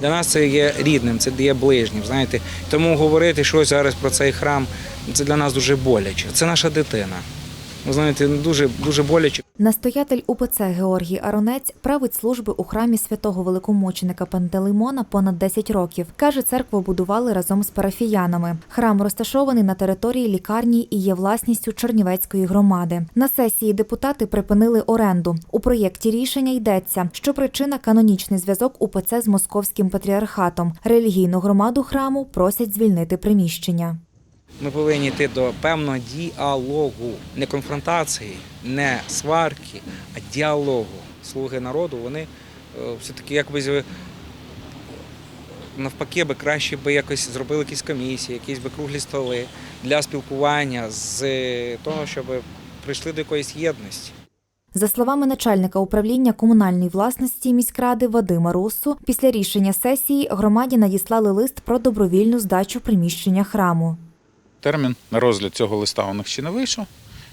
Для нас це є рідним, це є ближнім. Знаєте, тому говорити щось зараз про цей храм це для нас дуже боляче. Це наша дитина. Ви знаєте, дуже дуже боляче. Настоятель УПЦ Георгій Аронець править служби у храмі святого великомученика Пантелеймона понад 10 років. Каже, церкву будували разом з парафіянами. Храм розташований на території лікарні і є власністю Чернівецької громади. На сесії депутати припинили оренду. У проєкті рішення йдеться, що причина канонічний зв'язок УПЦ з московським патріархатом. Релігійну громаду храму просять звільнити приміщення. Ми повинні йти до певного діалогу, не конфронтації, не сварки, а діалогу. Слуги народу, вони е, все-таки якось навпаки би краще би якось зробили якісь комісії, якісь би круглі столи для спілкування з того, щоб прийшли до якоїсь єдності. За словами начальника управління комунальної власності міськради Вадима Руссу, після рішення сесії громаді надіслали лист про добровільну здачу приміщення храму. Термін на розгляд цього листа у них ще не вийшов.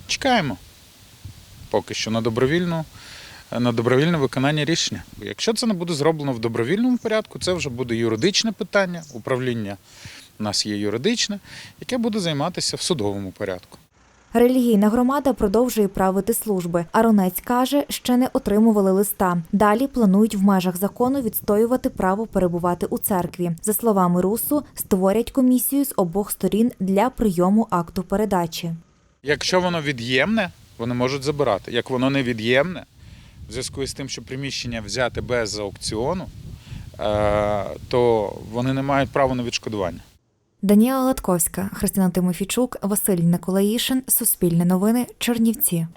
Чекаємо поки що на добровільну. На добровільне виконання рішення. Якщо це не буде зроблено в добровільному порядку, це вже буде юридичне питання. Управління у нас є юридичне, яке буде займатися в судовому порядку. Релігійна громада продовжує правити служби. Аронець каже, ще не отримували листа. Далі планують в межах закону відстоювати право перебувати у церкві. За словами Русу, створять комісію з обох сторін для прийому акту передачі. Якщо воно від'ємне, вони можуть забирати. Як воно не від'ємне, в зв'язку з тим, що приміщення взяти без аукціону, е, то вони не мають права на відшкодування. Даніела Латковська, Христина Тимофійчук, Василь Николаїшин, Суспільне новини, Чернівці.